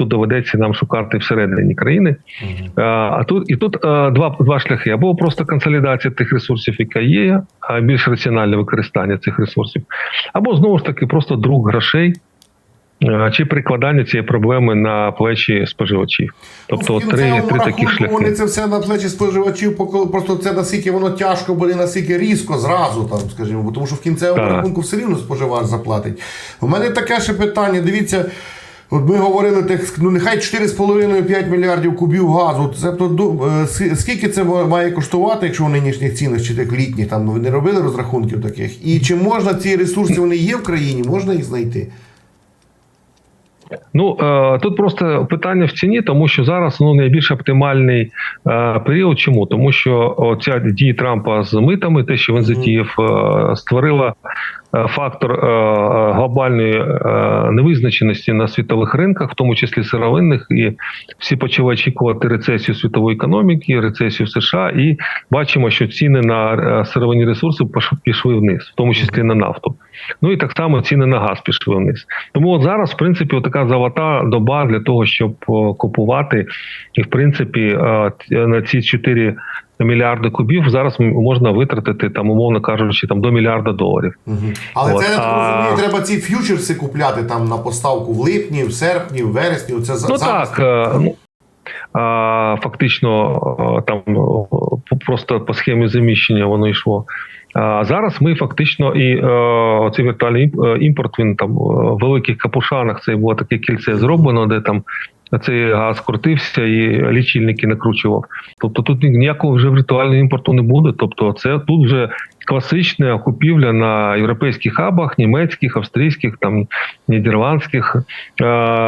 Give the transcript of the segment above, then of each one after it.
тут доведеться нам шукати всередині країни. Е, А тут і тут два, два шляхи: або просто консолідація тих ресурсів, яка є, а більш раціональне використання цих ресурсів, або знову ж таки просто друг грошей. Чи прикладання цієї проблеми на плечі споживачів, тобто Ну, три, три такі шляхи. Вони це все на плечі споживачів, просто це наскільки воно тяжко буде, наскільки різко зразу, там, скажімо, тому що в кінцевому Так. рахунку все рівно споживач заплатить. У мене таке ще питання. Дивіться. От ми говорили тих, ну нехай 4,5-5 мільярдів кубів газу. Тобто, скільки це має коштувати, якщо в нинішніх цінах чи тих літніх там ну, ви не робили розрахунків таких? І чи можна ці ресурси вони є в країні? Можна їх знайти? Ну е, тут просто питання в ціні, тому що зараз ну найбільш оптимальний е, період. Чому? Тому що оця дії Трампа з митами, те, що він затіяв, е, створила фактор глобальної невизначеності на світових ринках, в тому числі сировинних, і всі почали очікувати рецесію світової економіки, рецесію в США, і бачимо, що ціни на сировинні ресурси пішли вниз, в тому числі на нафту. Ну і так само ціни на газ пішли вниз. Тому от зараз, в принципі, така золота доба для того, щоб купувати, і в принципі е, на ці 4 мільярди кубів зараз можна витратити там, умовно кажучи, там до мільярда доларів. Угу. Але От, це я так розумію, треба ці ф'ючерси купляти там на поставку в липні, в серпні, в вересні. Це Ну зараз. так. Е, фактично е, там просто по схемі заміщення воно йшло. А зараз ми фактично і е, цей віртуальний е, імпорт він там е, в великих капушанах. Це було таке кільце зроблено, де там цей газ крутився і лічильники накручував. Тобто тут ніякого вже віртуального імпорту не буде. Тобто, це тут вже класична купівля на європейських хабах, німецьких, австрійських, там нідерландських е,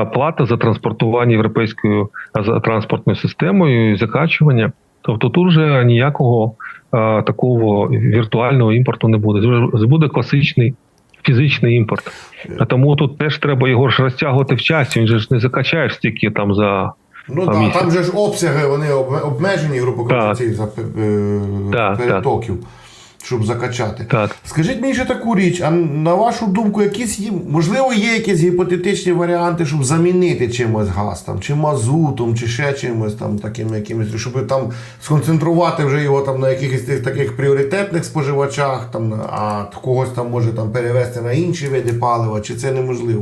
плата за транспортування європейською е, за транспортною системою і закачування. Тобто тут вже ніякого е, такого віртуального імпорту не буде. Це буде класичний фізичний імпорт. А тому тут теж треба його ж розтягувати в часі. Він же ж не закачаєш стільки там за Ну так, місяць. там же ж обсяги вони обмежені, грубо кажучи, за е, Так, перетоків, щоб закачати. так. Скажіть мені ще таку річ, а на вашу думку, якісь можливо, є якісь гіпотетичні варіанти, щоб замінити чимось газ, там, чи мазутом, чи ще чимось там таким якимось, щоб там сконцентрувати вже його там на якихось тих таких пріоритетних споживачах, там, а когось там може там перевести на інші види палива, чи це неможливо?